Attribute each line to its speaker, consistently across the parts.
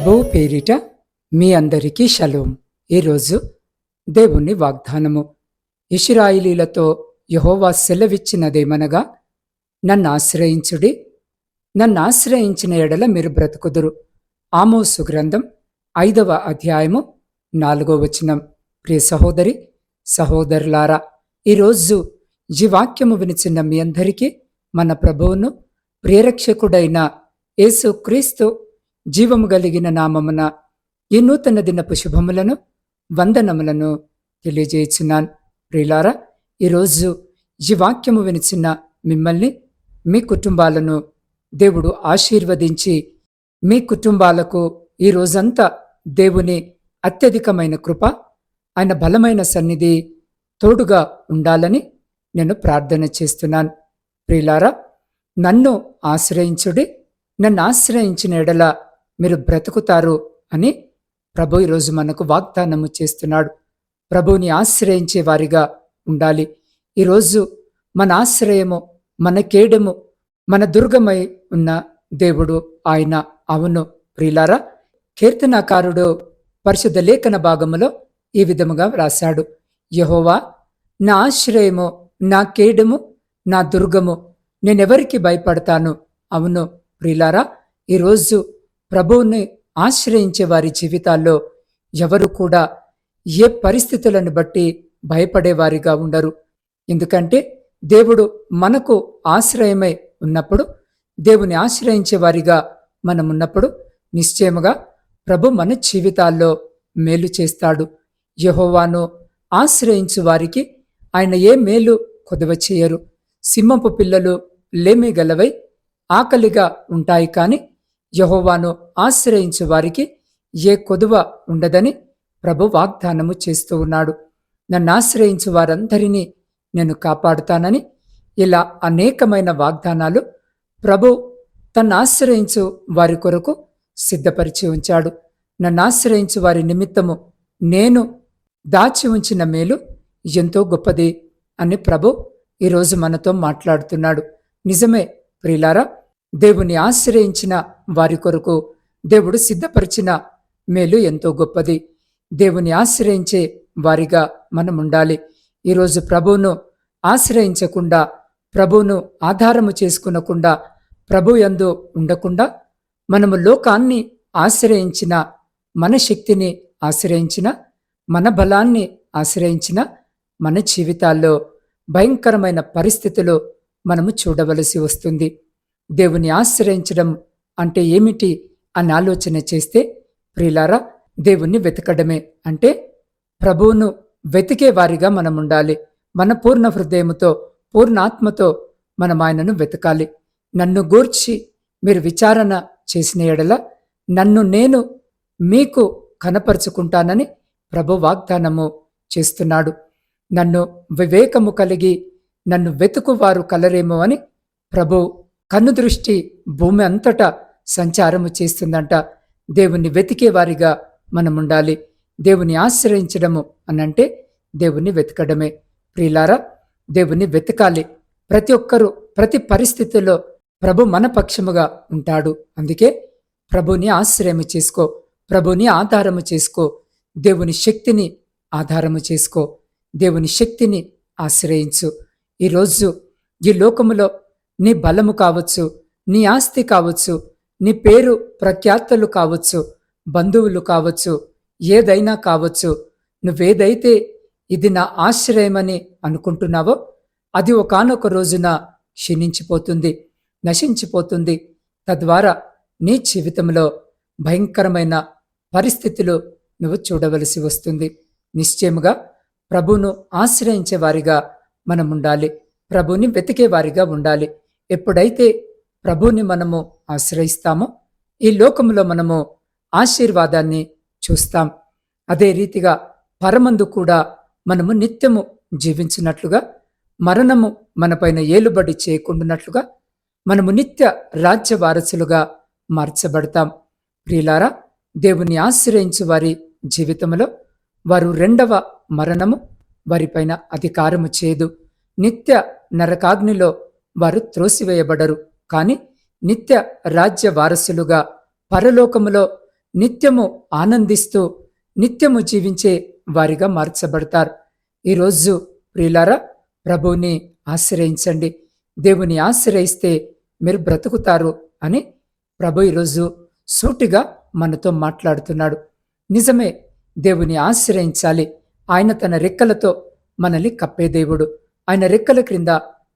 Speaker 1: ప్రభువు పేరిట మీ అందరికీ షలోం. ఈరోజు దేవుని వాగ్దానము. ఇషిరాయిలీలతో యహోవా సెలవిచ్చినదేమనగా నన్ను ఆశ్రయించుడి. నన్ను ఆశ్రయించిన ఎడల మీరు బ్రతుకుదురు. ఆమోసు గ్రంథం ఐదవ అధ్యాయము నాలుగో వచనం. ప్రియ సహోదరి సహోదరులారా ఈరోజు ఈ వాక్యము వినిచిన మీ అందరికీ మన ప్రభువును ప్రియరక్షకుడైన యేసు క్రీస్తు జీవము కలిగిన నామమున ఈ నూతన దినపు శుభములను వందనములను తెలియజేయుచున్నాను. ప్రియులారా ఈరోజు ఈ వాక్యము వినిచిన మిమ్మల్ని మీ కుటుంబాలను దేవుడు ఆశీర్వదించి మీ కుటుంబాలకు ఈ రోజంతా దేవుని అత్యధికమైన కృప ఆయన బలమైన సన్నిధి తోడుగా ఉండాలని నేను ప్రార్థన చేస్తున్నాను. ప్రియులారా నన్ను ఆశ్రయించుడి నన్ను ఆశ్రయించిన ఎడల మీరు బ్రతుకుతారు అని ప్రభు ఈరోజు మనకు వాగ్దానము చేస్తున్నాడు. ప్రభువుని ఆశ్రయించే వారిగా ఉండాలి. ఈరోజు మన ఆశ్రయము మన కేడము మన దుర్గమై ఉన్న దేవుడు ఆయన. అవును ప్రియులారా కీర్తనాకారుడు పరిశుద్ధ లేఖన భాగములో ఈ విధముగా వ్రాశాడు. యహోవా నా ఆశ్రయము నా కేడము నా దుర్గము నేనెవరికి భయపడతాను? అవును ప్రియులారా ఈరోజు ప్రభువుని ఆశ్రయించే వారి జీవితాల్లో ఎవరు కూడా ఏ పరిస్థితులను బట్టి భయపడేవారిగా ఉండరు. ఎందుకంటే దేవుడు మనకు ఆశ్రయమై ఉన్నప్పుడు దేవుని ఆశ్రయించే వారిగా మనం ఉన్నప్పుడు నిశ్చయముగా ప్రభు మన జీవితాల్లో మేలు చేస్తాడు. యహోవాను ఆశ్రయించు వారికి ఆయన ఏ మేలు కొదవ చేయరు. సింహపు పిల్లలు లేమి గలవై ఆకలిగా ఉంటాయి కాని యహోవాను ఆశ్రయించు వారికి ఏ కొదువ ఉండదని ప్రభు వాగ్దానము చేస్తూ ఉన్నాడు. నన్ను ఆశ్రయించు వారందరినీ నేను కాపాడుతానని ఇలా అనేకమైన వాగ్దానాలు ప్రభు తన్ను ఆశ్రయించు వారి కొరకు సిద్ధపరిచి ఉంచాడు. నన్ను ఆశ్రయించు వారి నిమిత్తము నేను దాచి ఉంచిన మేలు ఎంతో గొప్పది అని ప్రభు ఈరోజు మనతో మాట్లాడుతున్నాడు. నిజమే ప్రిలారా దేవుని ఆశ్రయించిన వారి కొరకు దేవుడు సిద్ధపరిచిన మేలు ఎంతో గొప్పది. దేవుని ఆశ్రయించే వారిగా మనం ఉండాలి ఈరోజు ప్రభువును ఆశ్రయించకుండా ప్రభువును ఆధారము చేసుకునకుండా ప్రభు ఎందు ఉండకుండా మనము లోకాన్ని ఆశ్రయించిన మన శక్తిని ఆశ్రయించిన మన బలాన్ని ఆశ్రయించిన మన జీవితాల్లో భయంకరమైన పరిస్థితులు మనము చూడవలసి వస్తుంది. దేవుని ఆశ్రయించడం అంటే ఏమిటి? అని ఆలోచన చేస్తే ప్రియులారా దేవుణ్ణి వెతకడమే. అంటే ప్రభువును వెతికే వారిగా మనం ఉండాలి. మన పూర్ణ హృదయముతో పూర్ణ ఆత్మతో మనం ఆయనను వెతకాలి. నన్ను గూర్చి మీరు విచారణ చేసిన ఎడల నన్ను నేను మీకు కనపరుచుకుంటానని ప్రభు వాగ్దానము చేస్తున్నాడు. నన్ను వివేకము కలిగి నన్ను వెతుకువారు కలరేమో అని ప్రభు కన్నుదృష్టి భూమి అంతటా సంచారము చేస్తుందంట. దేవుణ్ణి వెతికే వారిగా మనం ఉండాలి దేవుని ఆశ్రయించడము అనంటే దేవుణ్ణి వెతకడమే. ప్రియులారా దేవుణ్ణి వెతకాలి. ప్రతి ఒక్కరూ ప్రతి పరిస్థితుల్లో ప్రభు మన పక్షముగా ఉంటాడు. అందుకే ప్రభుని ఆశ్రయము చేసుకో ప్రభుని ఆధారము చేసుకో దేవుని శక్తిని ఆధారము చేసుకో దేవుని శక్తిని ఆశ్రయించు. ఈరోజు ఈ లోకములో నీ బలము కావచ్చు నీ ఆస్తి కావచ్చు నీ పేరు ప్రఖ్యాతలు కావచ్చు బంధువులు కావచ్చు ఏదైనా కావచ్చు నువ్వేదైతే ఇది నా ఆశ్రయమని అనుకుంటున్నావో అది ఒకనొక రోజున క్షీణించిపోతుంది నశించిపోతుంది. తద్వారా నీ జీవితంలో భయంకరమైన పరిస్థితులు నువ్వు చూడవలసి వస్తుంది. నిశ్చయముగా ప్రభును ఆశ్రయించే వారిగా మనం ఉండాలి ప్రభుని వెతికేవారిగా ఉండాలి. ఎప్పుడైతే ప్రభుని మనము ఆశ్రయిస్తామో. ఈ లోకంలో మనము ఆశీర్వాదాన్ని చూస్తాం. అదే రీతిగా పరమందు కూడా మనము నిత్యము జీవించినట్లుగా మరణము మనపైన ఏలుబడి చేయకుండానట్లుగా మనము నిత్య రాజ్య వారసులుగా మార్చబడతాం. ప్రియులారా దేవుని ఆశ్రయించు వారి జీవితంలో వారు రెండవ మరణము వారిపైన అధికారము చేయదు. నిత్య నరకాగ్నిలో వారు త్రోసివేయబడరు. కాని నిత్య రాజ్య వారసులుగా పరలోకములో నిత్యము ఆనందిస్తూ నిత్యము జీవించే వారిగా మార్చబడతారు. ఈరోజు ప్రియులారా ప్రభువుని ఆశ్రయించండి. దేవుని ఆశ్రయిస్తే మీరు బ్రతుకుతారు అని ప్రభు ఈరోజు సూటిగా మనతో మాట్లాడుతున్నాడు. నిజమే దేవుని ఆశ్రయించాలి. ఆయన తన రెక్కలతో మనల్ని కప్పే దేవుడు. ఆయన రెక్కల క్రింద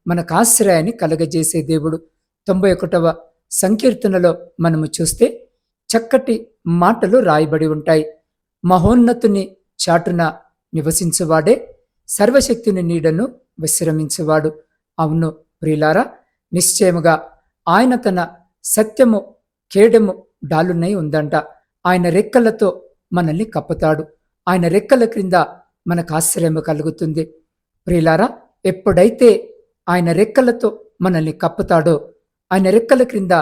Speaker 1: మనకు ఆశ్రయాన్ని కలగజేసే దేవుడు. తొంభై ఒకటవ సంకీర్తనలో మనము చూస్తే చక్కటి మాటలు రాయబడి ఉంటాయి. మహోన్నతుని చాటున నివసించువాడే సర్వశక్తిని నీడను విశ్రమించువాడు. అవును ప్రియులారా నిశ్చయముగా ఆయన తన సత్యము కేడము డాలునై ఉందంట. ఆయన రెక్కలతో మనల్ని కప్పుతాడు. ఆయన రెక్కల క్రింద మనకు ఆశ్చర్యము కలుగుతుంది. ప్రియులారా ఎప్పుడైతే ఆయన రెక్కలతో మనల్ని కప్పుతాడో ఆయన రెక్కల క్రింద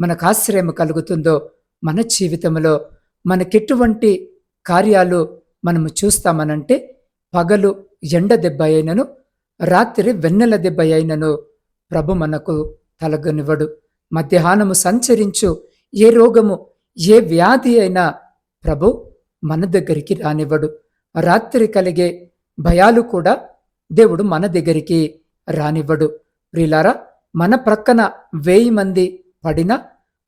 Speaker 1: మనకు ఆశ్రయం కలుగుతుందో మన జీవితంలో మనకెటువంటి కార్యాలు మనము చూస్తామనంటే పగలు ఎండ దెబ్బ అయినను రాత్రి వెన్నెల దెబ్బ అయినను ప్రభు మనకు తలగనివ్వడు. మధ్యాహ్నము సంచరించు ఏ రోగము ఏ వ్యాధి అయినా ప్రభు మన దగ్గరికి రానివ్వడు. రాత్రి కలిగే భయాలు కూడా దేవుడు మన దగ్గరికి రానివ్వడు. ప్రిలారా మన ప్రక్కన వెయ్యి మంది పడిన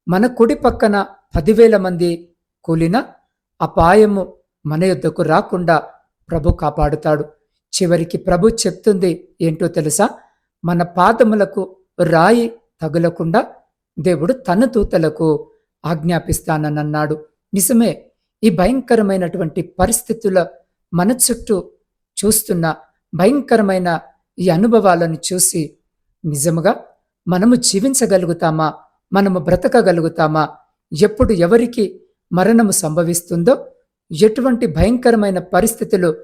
Speaker 1: మన కుడి పక్కన పదివేల మంది కూలిన అపాయము మన యుద్ధకు రాకుండా ప్రభు కాపాడుతాడు. చివరికి ప్రభు చెప్తుంది ఏంటో తెలుసా? మన పాదములకు రాయి తగులకుండా దేవుడు తన దూతలకు ఆజ్ఞాపిస్తానన్నాడు. నిజమే ఈ భయంకరమైనటువంటి పరిస్థితుల మన చుట్టూ చూస్తున్న భయంకరమైన ఈ అనుభవాలను చూసి నిజముగా మనము జీవించగలుగుతామా? మనము బ్రతకగలుగుతామా? ఎప్పుడు ఎవరికి మరణము సంభవిస్తుందో ఎటువంటి భయంకరమైన పరిస్థితులు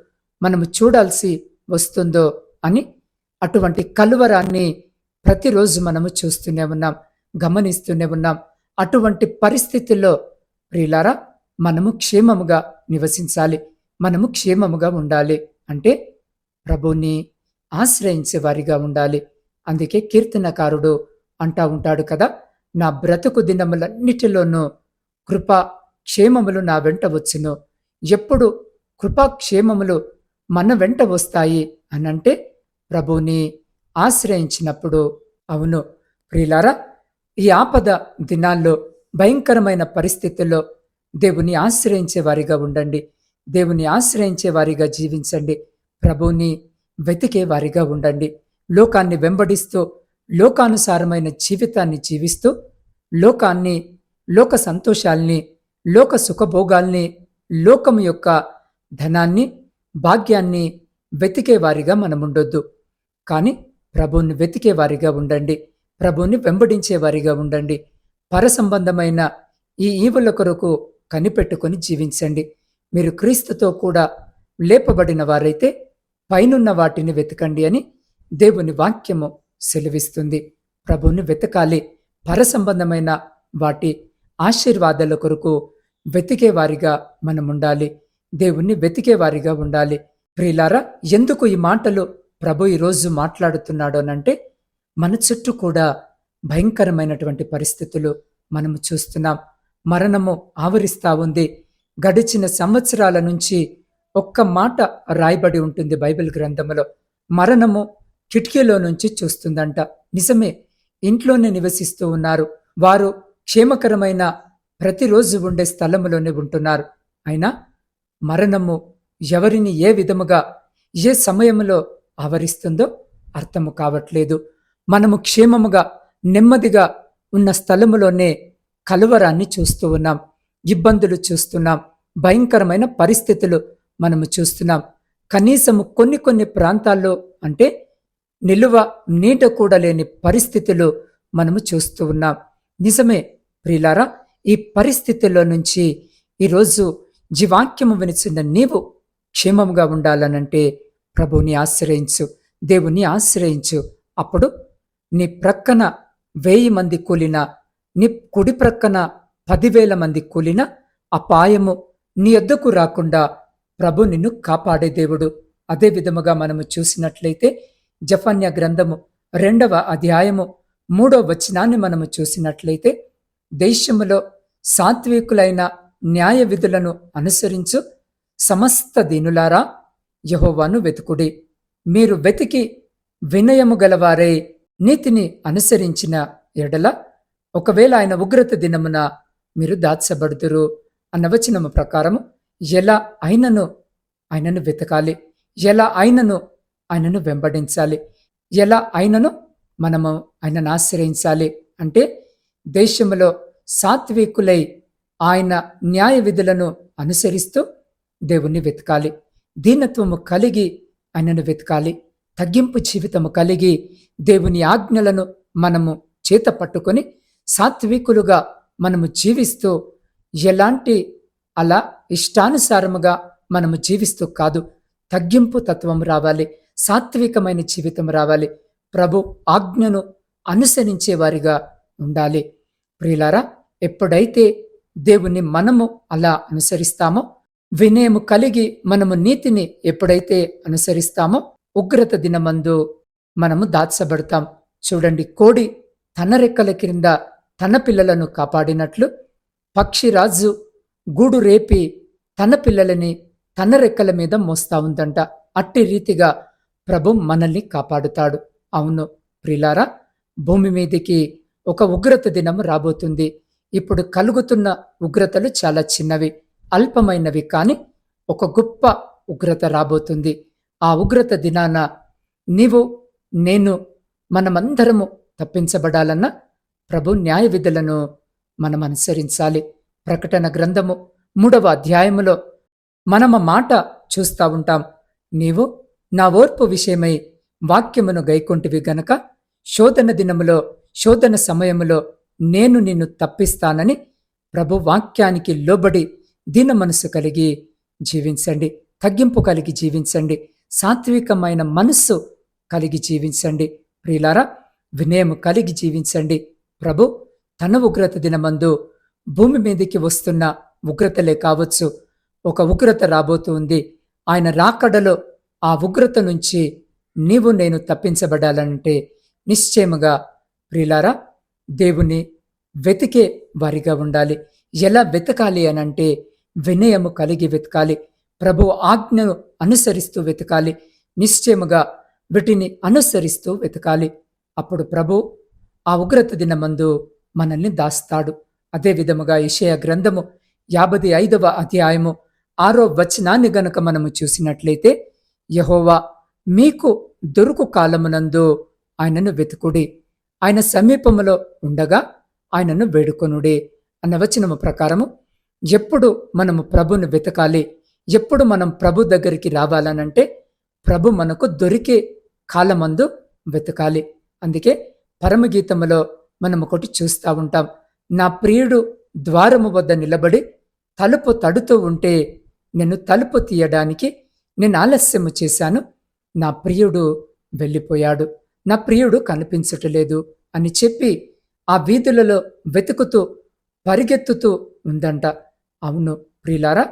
Speaker 1: మనము చూడాల్సి వస్తుందో అని అటువంటి కలువరాన్ని ప్రతిరోజు మనము చూస్తూనే ఉన్నాం గమనిస్తూనే ఉన్నాం. అటువంటి పరిస్థితుల్లో ప్రియులారా మనము క్షేమముగా నివసించాలి మనము క్షేమముగా ఉండాలి. అంటే ప్రభుని ఆశ్రయించే వారిగా ఉండాలి. అందుకే కీర్తనకారుడు అంటా ఉంటాడు కదా నా బ్రతుకు దినములన్నిటిలోనూ కృపా క్షేమములు నా వెంట వచ్చును. ఎప్పుడు కృపాక్షేమములు మన వెంట వస్తాయి అనంటే ప్రభుని ఆశ్రయించినప్పుడు. అవును ప్రియులారా ఈ ఆపద దినాల్లో భయంకరమైన పరిస్థితుల్లో దేవుని ఆశ్రయించే వారిగా ఉండండి. దేవుని ఆశ్రయించే వారిగా జీవించండి. ప్రభుని వెతికే వారిగా ఉండండి. లోకాన్ని వెంబడిస్తూ లోకానుసారమైన జీవితాన్ని జీవిస్తూ లోకాన్ని లోక సంతోషాల్ని లోక సుఖభోగాల్ని లోకం యొక్క ధనాన్ని భాగ్యాన్ని వెతికే వారిగా మనం కానీ ప్రభువుని వెతికే వారిగా ఉండండి. ప్రభువుని వెంబడించేవారిగా ఉండండి. పరసంబంధమైన ఈ ఈవుల కొరకు కనిపెట్టుకొని జీవించండి. మీరు క్రీస్తుతో కూడా లేపబడిన వారైతే పైనున్న వాటిని వెతకండి అని దేవుని వాక్యము సెలవిస్తుంది. ప్రభుని వెతకాలి. పరసంబంధమైన వాటి ఆశీర్వాదాల కొరకు వెతికేవారిగా మనం ఉండాలి దేవుణ్ణి వెతికేవారిగా ఉండాలి. ప్రియులారా ఎందుకు ఈ మాటలు ప్రభు ఈరోజు మాట్లాడుతున్నాడోనంటే మన చుట్టూ కూడా భయంకరమైనటువంటి పరిస్థితులు మనము చూస్తున్నాం. మరణము ఆవరిస్తా ఉంది. గడిచిన సంవత్సరాల నుంచి ఒక్క మాట రాయబడి ఉంటుంది బైబిల్ గ్రంథంలో మరణము కిటికీలో నుంచి చూస్తుందంట. నిజమే ఇంట్లోనే నివసిస్తూ ఉన్నారు. వారు క్షేమకరమైన ప్రతిరోజు ఉండే స్థలములోనే ఉంటున్నారు. అయినా మరణము ఎవరిని ఏ విధముగా ఏ సమయంలో ఆవరిస్తుందో అర్థము కావట్లేదు. మనము క్షేమముగా నెమ్మదిగా ఉన్న స్థలములోనే కలువరాన్ని చూస్తూ ఉన్నాం. ఇబ్బందులు చూస్తున్నాం. భయంకరమైన పరిస్థితులు మనము చూస్తున్నాం. కనీసము కొన్ని కొన్ని ప్రాంతాల్లో అంటే నిలువ నీట కూడా లేని పరిస్థితులు మనము చూస్తూ ఉన్నాం. నిజమే ప్రియులారా ఈ పరిస్థితుల్లో నుంచి ఈరోజు జీవాక్యము వినిచిన నీవు క్షేమముగా ఉండాలనంటే ప్రభుని ఆశ్రయించు దేవుని ఆశ్రయించు. అప్పుడు నీ ప్రక్కన వెయ్యి మంది కూలిన నీ కుడి ప్రక్కన పదివేల మంది కూలిన అపాయము నీ ఎద్దకు రాకుండా ప్రభు నిన్ను కాపాడే దేవుడు. అదే విధముగా మనము చూసినట్లయితే జఫన్య గ్రంథము రెండవ అధ్యాయము మూడో వచనాన్ని మనము చూసినట్లయితే దేశములో సాత్వికులైన న్యాయ విధులను అనుసరించు సమస్త దీనులారా యహోవాను వెతుకుడి. మీరు వెతికి వినయము గలవారై నీతిని అనుసరించిన ఎడల ఒకవేళ ఆయన ఉగ్రత దినమున మీరు దాచబడుదురు అన్న వచనము ప్రకారము ఎలా అయినను ఆయనను వెతకాలి ఎలా అయినను ఆయనను వెంబడించాలి. ఎలా ఆయనను? మనము ఆయనను ఆశ్రయించాలి. అంటే దేశంలో సాత్వికులై ఆయన న్యాయ విధులను అనుసరిస్తూ దేవుణ్ణి వెతకాలి. దీనత్వము కలిగి ఆయనను వెతకాలి. తగ్గింపు జీవితము కలిగి దేవుని ఆజ్ఞలను మనము చేత పట్టుకొని సాత్వికులుగా మనము జీవిస్తూ ఎలాంటి అలా ఇష్టానుసారముగా మనము జీవిస్తూ కాదు. తగ్గింపు తత్వం రావాలి. సాత్వికమైన జీవితం రావాలి. ప్రభు ఆజ్ఞను అనుసరించే వారిగా ఉండాలి. ప్రియులారా ఎప్పుడైతే దేవుని మనము అలా అనుసరిస్తామో వినయము కలిగి మనము నీతిని ఎప్పుడైతే అనుసరిస్తామో ఉగ్రత దినమందు మనము దాచబడతాం. చూడండి కోడి తన రెక్కల క్రింద తన పిల్లలను కాపాడినట్లు పక్షిరాజు గూడు రేపి తన పిల్లలని తన రెక్కల మీద మోస్తా ఉందంట. అట్టి రీతిగా ప్రభు మనల్ని కాపాడుతాడు. అవును ప్రిలారా భూమి మీదికి ఒక ఉగ్రత దినం రాబోతుంది. ఇప్పుడు కలుగుతున్న ఉగ్రతలు చాలా చిన్నవి అల్పమైనవి కానీ ఒక గొప్ప ఉగ్రత రాబోతుంది. ఆ ఉగ్రత దినాన నీవు నేను మనమందరము తప్పించబడాలన్న ప్రభు న్యాయ విధులను మనం అనుసరించాలి. ప్రకటన గ్రంథము మూడవ అధ్యాయములో మనమ మాట చూస్తా ఉంటాం. నీవు నా ఓర్పు విషయమై వాక్యమును గైకొంటివి గనక శోధన దినములో శోధన సమయములో నేను నిన్ను తప్పిస్తానని ప్రభు వాక్యానికి లోబడి దీన మనసు కలిగి జీవించండి. తగ్గింపు కలిగి జీవించండి. సాత్వికమైన మనస్సు కలిగి జీవించండి. ప్రియులారా వినయము కలిగి జీవించండి. ప్రభు తన ఉగ్రత దినమందు భూమి మీదకి వస్తున్న ఉగ్రతలే కావచ్చు. ఒక ఉగ్రత రాబోతుంది ఆయన రాకడలో ఆ ఉగ్రత నుంచి నీవు నేను తప్పించబడాలంటే నిశ్చయముగా ప్రిలారా దేవుని వెతికే వారిగా ఉండాలి. ఎలా వెతకాలి అనంటే వినయము కలిగి వెతకాలి. ప్రభు ఆజ్ఞను అనుసరిస్తూ వెతకాలి. నిశ్చయముగా వీటిని అనుసరిస్తూ వెతకాలి. అప్పుడు ప్రభు ఆ ఉగ్రత దినమందు మనల్ని దాస్తాడు. అదే విధముగా ఇషయ గ్రంథము యాభై ఐదవ అధ్యాయము ఆరో వచనాన్ని గనుక మనము చూసినట్లయితే యహోవా మీకు దొరుకు కాలమునందు ఆయనను వెతుకుడి. ఆయన సమీపములో ఉండగా ఆయనను వేడుకొనుడి. అన్న వచనము ప్రకారము ఎప్పుడు మనము ప్రభును వెతకాలి ఎప్పుడు మనం ప్రభు దగ్గరికి రావాలనంటే ప్రభు మనకు దొరికే కాలమందు వెతకాలి. అందుకే పరమగీతములో మనం ఒకటి చూస్తూ ఉంటాం. నా ప్రియుడు ద్వారము వద్ద నిలబడి తలుపు తడుతూ ఉంటే నేను తలుపు తీయడానికి నేను ఆలస్యము చేశాను. నా ప్రియుడు వెళ్ళిపోయాడు. నా ప్రియుడు కనిపించటలేదు అని చెప్పి ఆ వీధులలో వెతుకుతూ పరిగెత్తుతూ ఉందంట. అవును ప్రియులారా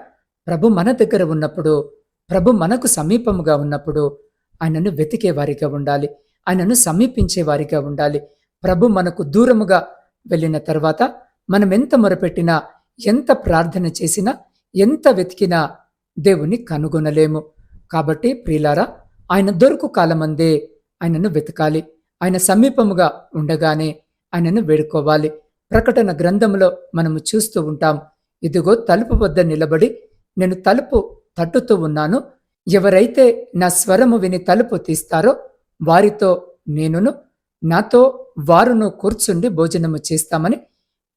Speaker 1: ప్రభు మన దగ్గర ఉన్నప్పుడు ప్రభు మనకు సమీపముగా ఉన్నప్పుడు ఆయనను వెతికేవారిగా ఉండాలి. ఆయనను సమీపించేవారిగా ఉండాలి. ప్రభు మనకు దూరముగా వెళ్ళిన తర్వాత మనం ఎంత మొరపెట్టినా ఎంత ప్రార్థన చేసినా ఎంత వెతికినా దేవుని కనుగొనలేము. కాబట్టి ప్రియులారా ఆయన దొరుకు కాలమందే ఆయనను వెతకాలి. ఆయన సమీపముగా ఉండగానే ఆయనను వేడుకోవాలి. ప్రకటన గ్రంథంలో మనము చూస్తూ ఉంటాం ఇదిగో తలుపు వద్ద నిలబడి నేను తలుపు తట్టుతూ ఉన్నాను. ఎవరైతే నా స్వరము విని తలుపు తీస్తారో వారితో నేనును నాతో వారును కూర్చుండి భోజనము చేస్తామని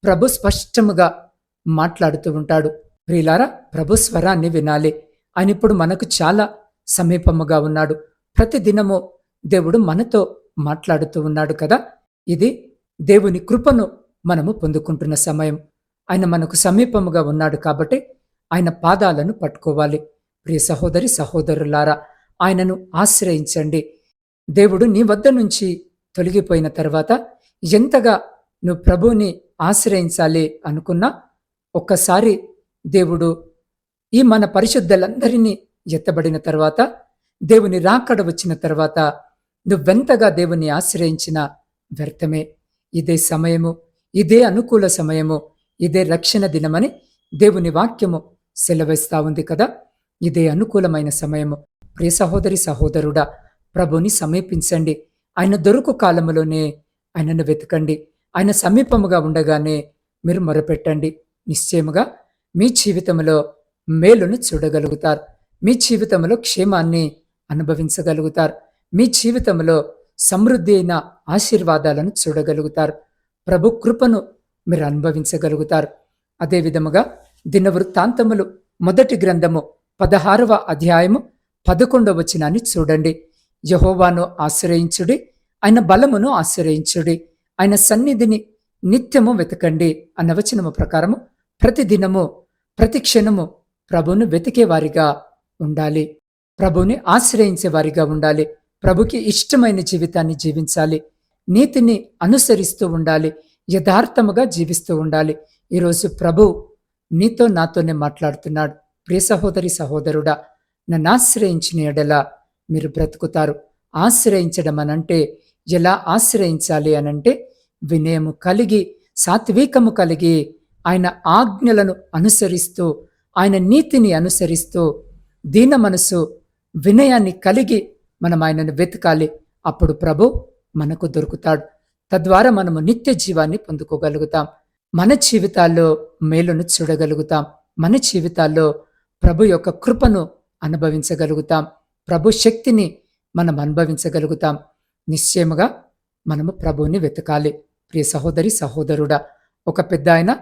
Speaker 1: ప్రభు స్పష్టముగా మాట్లాడుతూ ఉంటాడు. ప్రియులారా ప్రభు స్వరాన్ని వినాలి. ఆయన ఇప్పుడు మనకు చాలా సమీపముగా ఉన్నాడు. ప్రతిదినము దేవుడు మనతో మాట్లాడుతూ ఉన్నాడు కదా. ఇది దేవుని కృపను మనము పొందుకుంటున్న సమయం. ఆయన మనకు సమీపముగా ఉన్నాడు కాబట్టి ఆయన పాదాలను పట్టుకోవాలి. ప్రియ సహోదరి సహోదరులారా ఆయనను ఆశ్రయించండి. దేవుడు నీ వద్ద నుంచి తొలగిపోయిన తర్వాత ఎంతగా నువ్వు ప్రభువుని ఆశ్రయించాలి అనుకున్నా ఒక్కసారి దేవుడు ఈ మన పరిశుద్ధులందరినీ ఎత్తబడిన తర్వాత దేవుని రాకడ వచ్చిన తర్వాత నువ్వెంతగా దేవుని ఆశ్రయించిన వ్యర్థమే. ఇదే సమయము ఇదే అనుకూల సమయము ఇదే రక్షణ దినమని దేవుని వాక్యము సెలవిస్తా ఉంది కదా. ఇదే అనుకూలమైన సమయము. ప్రియ సహోదరి సహోదరుడా ప్రభుని సమీపించండి. ఆయన దొరుకు కాలములోనే ఆయనను వెతకండి. ఆయన సమీపముగా ఉండగానే మీరు మొరపెట్టండి. నిశ్చయముగా మీ జీవితంలో మేలును చూడగలుగుతారు. మీ జీవితంలో క్షేమాన్ని అనుభవించగలుగుతారు. మీ జీవితంలో సమృద్ధి అయిన ఆశీర్వాదాలను చూడగలుగుతారు. ప్రభు కృపను మీరు అనుభవించగలుగుతారు. అదే విధముగా దినవృత్తాంతములు మొదటి గ్రంథము పదహారవ అధ్యాయము పదకొండవ వచనాన్ని చూడండి. యహోవాను ఆశ్రయించుడి ఆయన బలమును ఆశ్రయించుడి ఆయన సన్నిధిని నిత్యము వెతకండి అన్న వచనము ప్రకారము ప్రతి దినము ప్రతి క్షణము ప్రభును వెతికేవారిగా ఉండాలి. ప్రభుని ఆశ్రయించే వారిగా ఉండాలి. ప్రభుకి ఇష్టమైన జీవితాన్ని జీవించాలి. నీతిని అనుసరిస్తూ ఉండాలి. యథార్థముగా జీవిస్తూ ఉండాలి. ఈరోజు ప్రభు నీతో నాతోనే మాట్లాడుతున్నాడు. ప్రియ సహోదరి సహోదరుడా నన్ను ఆశ్రయించిన ఎడల మీరు బ్రతుకుతారు. ఆశ్రయించడం అనంటే ఎలా ఆశ్రయించాలి అనంటే వినయము కలిగి సాత్వికము కలిగి ఆయన ఆజ్ఞలను అనుసరిస్తూ ఆయన నీతిని అనుసరిస్తూ దీన మనసు వినయాన్ని కలిగి మనం ఆయనను వెతకాలి. అప్పుడు ప్రభు మనకు దొరుకుతాడు. తద్వారా మనము నిత్య జీవాన్ని పొందుకోగలుగుతాం. మన జీవితాల్లో మేలును చూడగలుగుతాం. మన జీవితాల్లో ప్రభు యొక్క కృపను అనుభవించగలుగుతాం. ప్రభు శక్తిని మనం అనుభవించగలుగుతాం. నిశ్చయముగా మనము ప్రభువుని వెతకాలి. ప్రియ సహోదరి సహోదరుడా ఒక పెద్ద ఆయన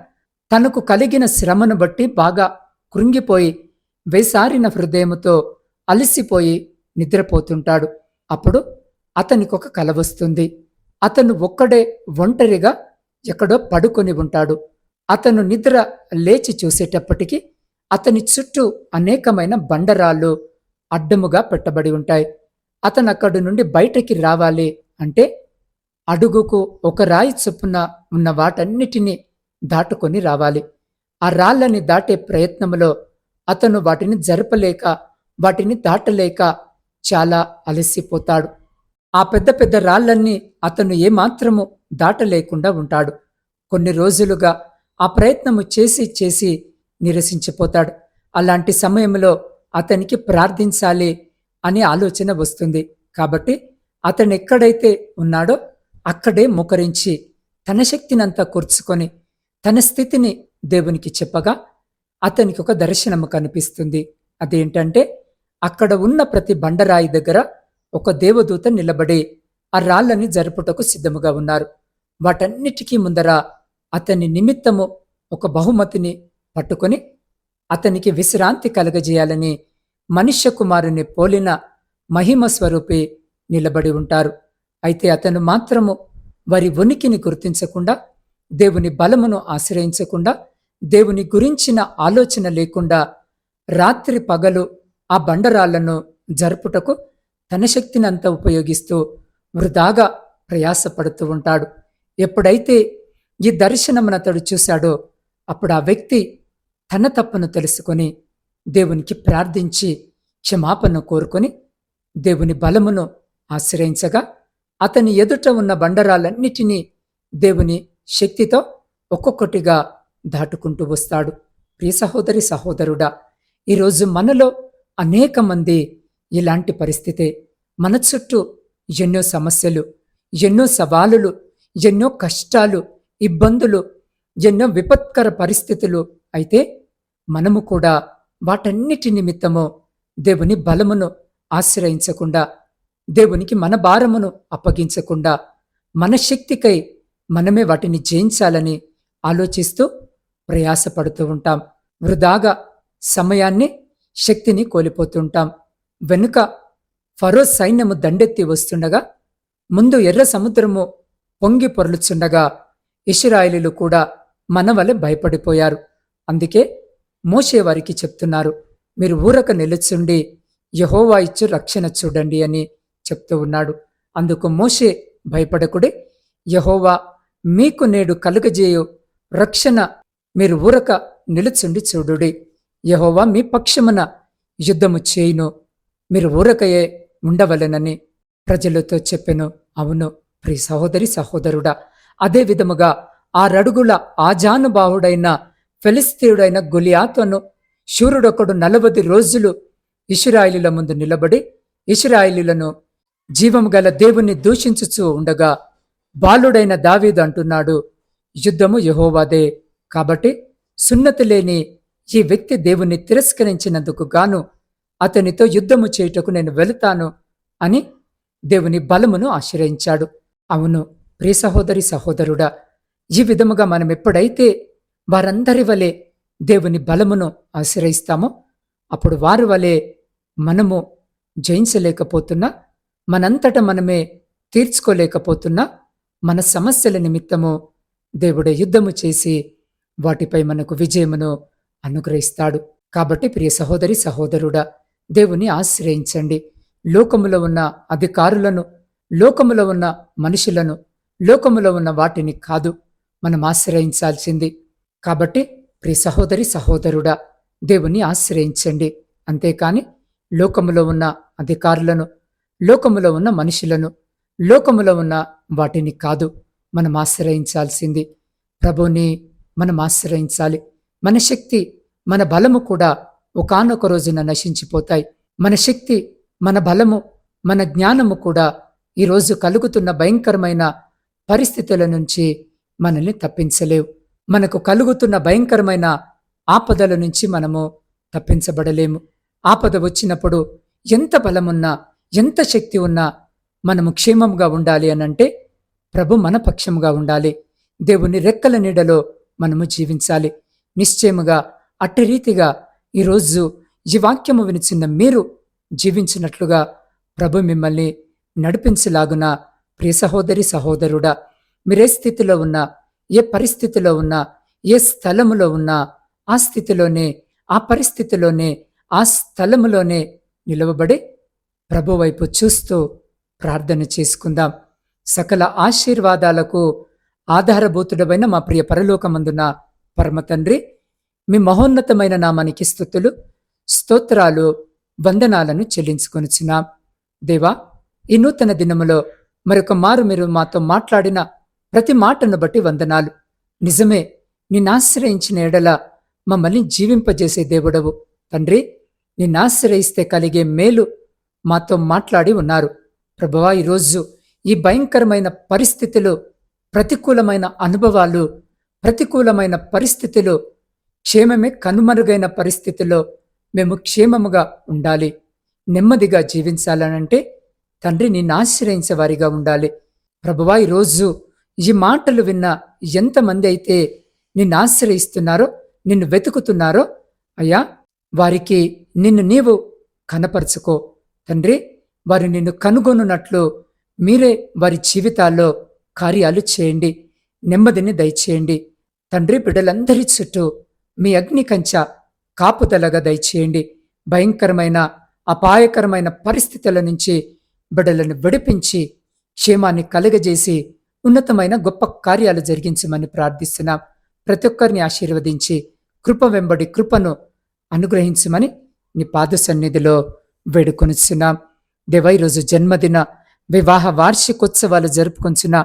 Speaker 1: తనకు కలిగిన శ్రమను బట్టి బాగా కృంగిపోయి వేసారిన హృదయముతో అలసిపోయి నిద్రపోతుంటాడు. అప్పుడు అతనికొక కల వస్తుంది. అతను ఒక్కడే ఒంటరిగా ఎక్కడో పడుకొని ఉంటాడు. అతను నిద్ర లేచి చూసేటప్పటికి అతని చుట్టూ అనేకమైన బండరాళ్ళు అడ్డముగా పెట్టబడి ఉంటాయి. అతను అక్కడి నుండి బయటకి రావాలి అంటే అడుగుకు ఒక రాయి చొప్పున ఉన్న వాటన్నిటినీ దాటుకొని రావాలి. ఆ రాళ్ళని దాటే ప్రయత్నంలో అతను వాటిని జరపలేక వాటిని దాటలేక చాలా అలసిపోతాడు. ఆ పెద్ద పెద్ద రాళ్ళన్నీ అతను ఏమాత్రము దాటలేకుండా ఉంటాడు. కొన్ని రోజులుగా ఆ ప్రయత్నము చేసి చేసి నిరసించిపోతాడు. అలాంటి సమయంలో అతనికి ప్రార్థించాలి అనే ఆలోచన వస్తుంది. కాబట్టి అతను ఎక్కడైతే ఉన్నాడో అక్కడే ముకరించి తన శక్తినంతా కూర్చుకొని తన స్థితిని దేవునికి చెప్పగా అతనికి ఒక దర్శనము కనిపిస్తుంది. అదేంటంటే అక్కడ ఉన్న ప్రతి బండరాయి దగ్గర ఒక దేవదూత నిలబడి ఆ రాళ్ళని జరుపుటకు సిద్ధముగా ఉన్నారు. వాటన్నిటికీ ముందర అతని నిమిత్తము ఒక బహుమతిని పట్టుకొని అతనికి విశ్రాంతి కలగజేయాలని మనుష్య కుమారుని పోలిన మహిమ స్వరూపి నిలబడి ఉంటారు. అయితే అతను మాత్రము వారి ఉనికిని గుర్తించకుండా దేవుని బలమును ఆశ్రయించకుండా దేవుని గురించిన ఆలోచన లేకుండా రాత్రి పగలు ఆ బండరాళ్ళను జరుపుటకు తన శక్తినంతా ఉపయోగిస్తూ వృధాగా ప్రయాసపడుతూ ఉంటాడు. ఎప్పుడైతే ఈ దర్శనమున అతడు చూశాడో అప్పుడు ఆ వ్యక్తి తన తప్పును తెలుసుకొని దేవునికి ప్రార్థించి క్షమాపణ కోరుకొని దేవుని బలమును ఆశ్రయించగా అతని ఎదుట ఉన్న బండరాలన్నిటినీ దేవుని శక్తితో ఒక్కొక్కటిగా దాటుకుంటూ వస్తాడు. ప్రియ సహోదరి సహోదరుడా ఈరోజు మనలో అనేక మంది ఇలాంటి పరిస్థితే మన చుట్టూ ఎన్నో సమస్యలు ఎన్నో సవాలులు ఎన్నో కష్టాలు ఇబ్బందులు ఎన్నో విపత్కర పరిస్థితులు అయితే మనము కూడా వాటన్నిటి నిమిత్తము దేవుని బలమును ఆశ్రయించకుండా దేవునికి మన భారమును అప్పగించకుండా మన శక్తికై మనమే వాటిని జయించాలని ఆలోచిస్తూ ప్రయాసపడుతూ ఉంటాం. వృధాగా సమయాన్ని శక్తిని కోల్పోతుంటాం. వెనుక ఫరో సైన్యము దండెత్తి వస్తుండగా ముందు ఎర్ర సముద్రము పొంగి పొరలుచుండగా ఇష్రాయిలీలు కూడా మన వలె భయపడిపోయారు. అందుకే మోషే వారికి చెప్తున్నారు మీరు ఊరక నిలుచుండి యహోవా ఇచ్చు రక్షణ చూడండి అని చెప్తూ ఉన్నాడు. అందుకు మోషే భయపడకుడే యహోవా మీకు నేడు కలుగజేయు రక్షణ మీరు ఊరక నిలుచుండి చూడుడి. యహోవా మీ పక్షమున యుద్ధము చేయును. మీరు ఊరకయే ఉండవలెనని ప్రజలతో చెప్పెను. అవును ప్రి సహోదరి సహోదరుడా అదే విధముగా ఆరడుగుల ఆజానుభావుడైన ఫెలిస్తీయుడైన గులియాతోను శూరుడొకడు నలవది రోజులు ఇషురాయిలీల ముందు నిలబడి ఇషురాయిలీలను జీవము గల దేవుణ్ణి దూషించుచూ ఉండగా బాలుడైన దావీదు అంటున్నాడు యుద్ధము యహోవాదే కాబట్టి సున్నతి లేని ఈ వ్యక్తి దేవుణ్ణి తిరస్కరించినందుకు గాను అతనితో యుద్ధము చేయుటకు నేను వెళుతాను అని దేవుని బలమును ఆశ్రయించాడు. అవును ప్రియ సహోదరి సహోదరుడా ఈ విధముగా మనం ఎప్పుడైతే వారందరి వలె దేవుని బలమును ఆశ్రయిస్తామో అప్పుడు వారి వలె మనము జయించలేకపోతున్నా మనంతట మనమే తీర్చుకోలేకపోతున్నా మన సమస్యల నిమిత్తము దేవుడే యుద్ధము చేసి వాటిపై మనకు విజయమును అనుగ్రహిస్తాడు. కాబట్టి ప్రియ సహోదరి సహోదరుడా దేవుని ఆశ్రయించండి. లోకములో ఉన్న అధికారులను లోకములో ఉన్న మనుషులను లోకములో ఉన్న వాటిని కాదు మనం ఆశ్రయించాల్సింది. కాబట్టి ప్రియ సహోదరి సహోదరుడా దేవుని ఆశ్రయించండి. అంతేకాని లోకములో ఉన్న అధికారులను లోకములో ఉన్న మనుషులను లోకములో ఉన్న వాటిని కాదు మనం ఆశ్రయించాల్సింది. ప్రభుని మనం ఆశ్రయించాలి. మన శక్తి మన బలము కూడా ఒకానొక రోజున నశించిపోతాయి. మన శక్తి మన బలము మన జ్ఞానము కూడా ఈరోజు కలుగుతున్న భయంకరమైన పరిస్థితుల నుంచి మనల్ని తప్పించలేవు. మనకు కలుగుతున్న భయంకరమైన ఆపదల నుంచి మనము తప్పించబడలేము. ఆపద వచ్చినప్పుడు ఎంత బలమున్నా ఎంత శక్తి ఉన్నా మనము క్షేమంగా ఉండాలి అనంటే ప్రభు మన పక్షముగా ఉండాలి. దేవుని రెక్కల నీడలో మనము జీవించాలి. నిశ్చయముగా అట్టి రీతిగా ఈరోజు ఈ వాక్యము వినిచిన్న మీరు జీవించినట్లుగా ప్రభు మిమ్మల్ని నడిపించలాగున ప్రియ సహోదరి సహోదరుడా మీరే స్థితిలో ఉన్నా ఏ పరిస్థితిలో ఉన్నా ఏ స్థలములో ఉన్నా ఆ స్థితిలోనే ఆ పరిస్థితిలోనే ఆ స్థలములోనే నిలవబడి ప్రభు వైపు చూస్తూ ప్రార్థన చేసుకుందాం. సకల ఆశీర్వాదాలకు ఆధారభూతుడమైన మా ప్రియ పరలోకమందున పరమతండ్రి మీ మహోన్నతమైన నామానికి స్థుతులు స్తోత్రాలు వందనాలను చెల్లించుకొనిచున్నాం. దేవా ఈ నూతన దినములో మరొక మారు మీరు మాతో మాట్లాడిన ప్రతి మాటను బట్టి వందనాలు. నిజమే నిన్నాశ్రయించిన ఎడల మమ్మల్ని జీవింపజేసే దేవుడవు. తండ్రి నిన్నాశ్రయిస్తే కలిగే మేలు మాతో మాట్లాడి ఉన్నారు. ప్రభువా ఈరోజు ఈ భయంకరమైన పరిస్థితులు ప్రతికూలమైన అనుభవాలు ప్రతికూలమైన పరిస్థితులు క్షేమమే కనుమరుగైన పరిస్థితుల్లో మేము క్షేమముగా ఉండాలి. నెమ్మదిగా జీవించాలనంటే తండ్రి నిన్ను ఆశ్రయించే వారిగా ఉండాలి. ప్రభువా ఈరోజు ఈ మాటలు విన్న ఎంతమంది అయితే నిన్ను ఆశ్రయిస్తున్నారో నిన్ను వెతుకుతున్నారో అయ్యా వారికి నిన్ను నీవు కనపరుచుకో. తండ్రి వారు నిన్ను కనుగొనున్నట్లు మీరే వారి జీవితాల్లో కార్యాలు చేయండి. నెమ్మదిని దయచేయండి. తండ్రి బిడ్డలందరి చుట్టూ మీ అగ్ని కంచ కాపుదలగా దయచేయండి. భయంకరమైన అపాయకరమైన పరిస్థితుల నుంచి బిడ్డలను విడిపించి క్షేమాన్ని కలుగజేసి ఉన్నతమైన గొప్ప కార్యాలు జరిగించమని ప్రార్థిస్తున్నాం. ప్రతి ఒక్కరిని ఆశీర్వదించి కృప వెంబడి కృపను అనుగ్రహించమని నీ పాద సన్నిధిలో వేడుకొనిస్తున్నాం దేవ ఈరోజు జన్మదిన వివాహ వార్షికోత్సవాలు జరుపుకొంచిన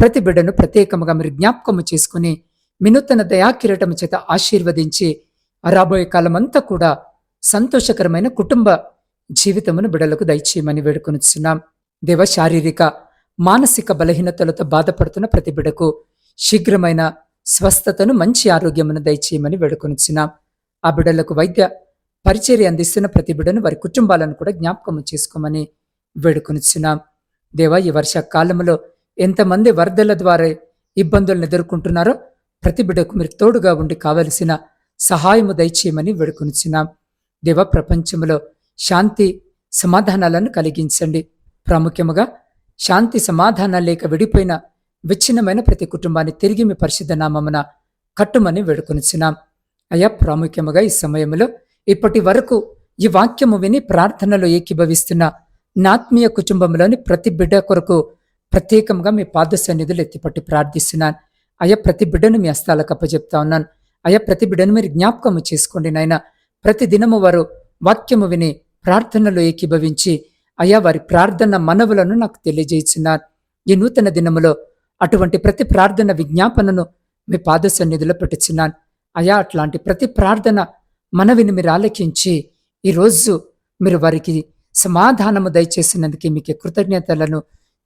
Speaker 1: ప్రతి బిడ్డను ప్రత్యేకముగా మీరు జ్ఞాపకము చేసుకుని వినూతన దయాకిరటము చేత ఆశీర్వదించి రాబోయే కాలమంతా కూడా సంతోషకరమైన కుటుంబ జీవితమును బిడలకు దయచేయమని వేడుకొనిస్తున్నాం దేవ శారీరక మానసిక బలహీనతలతో బాధపడుతున్న ప్రతి బిడకు శీఘ్రమైన స్వస్థతను మంచి ఆరోగ్యమును దయచేయమని వేడుకొనిచ్చినాం ఆ బిడ్డలకు వైద్య పరిచర్య అందిస్తున్న ప్రతి బిడను వారి కుటుంబాలను కూడా జ్ఞాపకము చేసుకోమని వేడుకొనిచ్చినాం దేవా ఈ వర్షాకాలంలో ఎంతమంది వరదల ద్వారా ఇబ్బందులను ఎదుర్కొంటున్నారో ప్రతి బిడ్డకు మీరు తోడుగా ఉండి కావలసిన సహాయము దయచేయమని వేడుకొనిచ్చినాం దేవ ప్రపంచంలో శాంతి సమాధానాలను కలిగించండి. ప్రాముఖ్యముగా శాంతి సమాధానాలు లేక విడిపోయిన విచ్ఛిన్నమైన ప్రతి కుటుంబాన్ని తిరిగి మీ పరిశుద్ధ నామమున కట్టుమని వేడుకొనిచున్నాం. అయ్యా ప్రాముఖ్యముగా ఈ సమయంలో ఇప్పటి వరకు ఈ వాక్యము విని ప్రార్థనలో ఏకీభవిస్తున్న నాత్మీయ కుటుంబంలోని ప్రతి బిడ్డ కొరకు ప్రత్యేకంగా మీ పాద సన్నిధులు ఎత్తిపట్టి ప్రార్థిస్తున్నాను. అయ్యా ప్రతి బిడ్డను మీ హస్తాలకు అప్పచెప్తా ఉన్నాను. అయ్యా ప్రతి బిడ్డను మీరు జ్ఞాపకము చేసుకోండి నాయన. ప్రతి దినము వారు వాక్యము విని ప్రార్థనలో ఏకీభవించి అయ్యా వారి ప్రార్థన మనవులను నాకు తెలియజేస్తున్నారు ఈ నూతన దినములో అటువంటి ప్రతి ప్రార్థన విజ్ఞాపనను మీ పాద సన్నిధిలో పెట్టుచున్నాను అయా అట్లాంటి ప్రతి ప్రార్థన మనవిని మీరు ఆలకించి ఈరోజు మీరు వారికి సమాధానము దయచేసినందుకే మీకు కృతజ్ఞతలను